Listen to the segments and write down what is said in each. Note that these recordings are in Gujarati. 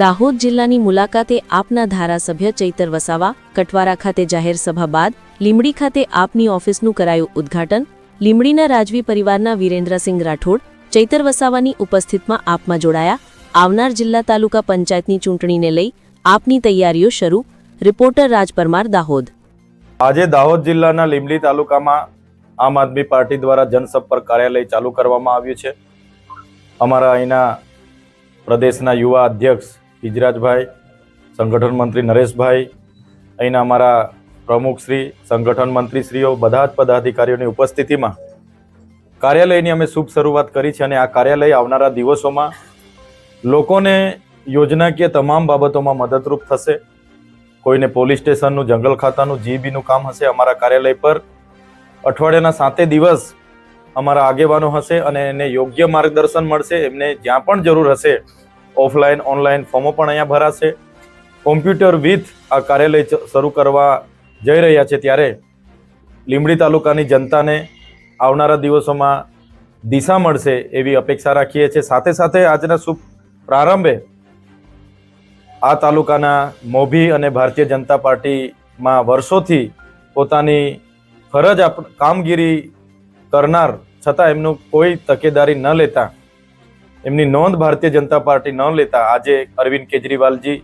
દાહોદ જિલ્લાની મુલાકાતે આપના ધારાસભ્ય ચૈતર વસાવા કટવારા ખાતે જાહેર સભા બાદ લીમડી ખાતે આપની ઓફિસનું કરાયું ઉદ્ઘાટન. લીમડીના રાજવી પરિવારના વિરેન્દ્રસિંહ રાઠોડ, ચૈતર વસાવાની ઉપસ્થિતમાં આપમાં જોડાયા. આવનાર જિલ્લા તાલુકા પંચાયતની ચૂંટણીને લઈ આપની તૈયારીઓ શરૂ. રિપોર્ટર રાજ પરમાર, દાહોદ. આજે દાહોદ જિલ્લાના લીમડી તાલુકામાં આમ આદમી પાર્ટી દ્વારા જનસંપર્ક કાર્યાલય ચાલુ કરવામાં આવ્યું છે. અમારા અહીંના પ્રદેશના યુવા અધ્યક્ષ ઇજરાજભાઈ, સંગઠન મંત્રી નરેશભાઈ, અહીંના અમારા પ્રમુખશ્રી સંગઠન મંત્રીશ્રીઓ, બધા જ પદાધિકારીઓની ઉપસ્થિતિમાં કાર્યાલયની અમે શુભ શરૂઆત કરી છે અને આ કાર્યાલય આવનારા દિવસોમાં લોકોને યોજનાકીય તમામ બાબતોમાં મદદરૂપ થશે. કોઈને પોલીસ સ્ટેશનનું, જંગલ ખાતાનું, જીબીનું કામ હશે અમારા કાર્યાલય પર. અઠવાડિયાના સાતે દિવસ અમારા આગેવાનો હશે અને એને યોગ્ય માર્ગદર્શન મળશે, એમને જ્યાં પણ જરૂર હશે ઓફલાઈન, ઓનલાઈન ફોર્મો પણ અહીંયા ભરાશે. કોમ્પ્યુટર વિથ આ કાર્યાલય શરૂ કરવા જઈ રહ્યા છે ત્યારે લીંબડી તાલુકાની જનતાને આવનારા દિવસોમાં દિશા મળશે એવી અપેક્ષા રાખીએ છીએ. સાથે સાથે આજના શુભ પ્રારંભે આ તાલુકાના મોભી અને ભારતીય જનતા પાર્ટીમાં વર્ષોથી પોતાની ફરજ કામગીરી કરનાર છતાં એમનું કોઈ તકેદારી ન લેતા એમની નોંધ ભારતીય જનતા પાર્ટી ન લેતા આજે અરવિંદ કેજરીવાલજી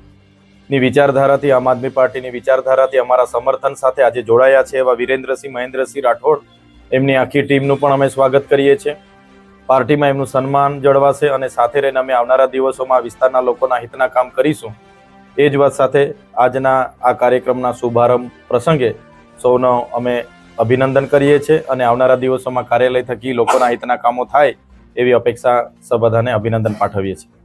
ની વિચારધારાથી, આમ આદમી પાર્ટીની વિચારધારાથી અમારા સમર્થન સાથે આજે જોડાયા છે એવા વિરેન્દ્રસિંહ, મહેન્દ્રસિંહ રાઠોડ. એમની આખી ટીમનું પણ અમે સ્વાગત કરીએ છીએ. પાર્ટીમાં એમનું સન્માન જળવાશે અને સાથે રહીને અમે આવનારા દિવસોમાં વિસ્તારના લોકોના હિતના કામ કરીશું. એ જ વાત સાથે આજના આ કાર્યક્રમના શુભારંભ પ્રસંગે સૌનો અમે અભિનંદન કરીએ છીએ અને આવનારા દિવસોમાં કાર્યાલય થકી લોકોના હિતના કામો થાય એવી અપેક્ષા સબધાને અભિનંદન પાઠવીએ છીએ.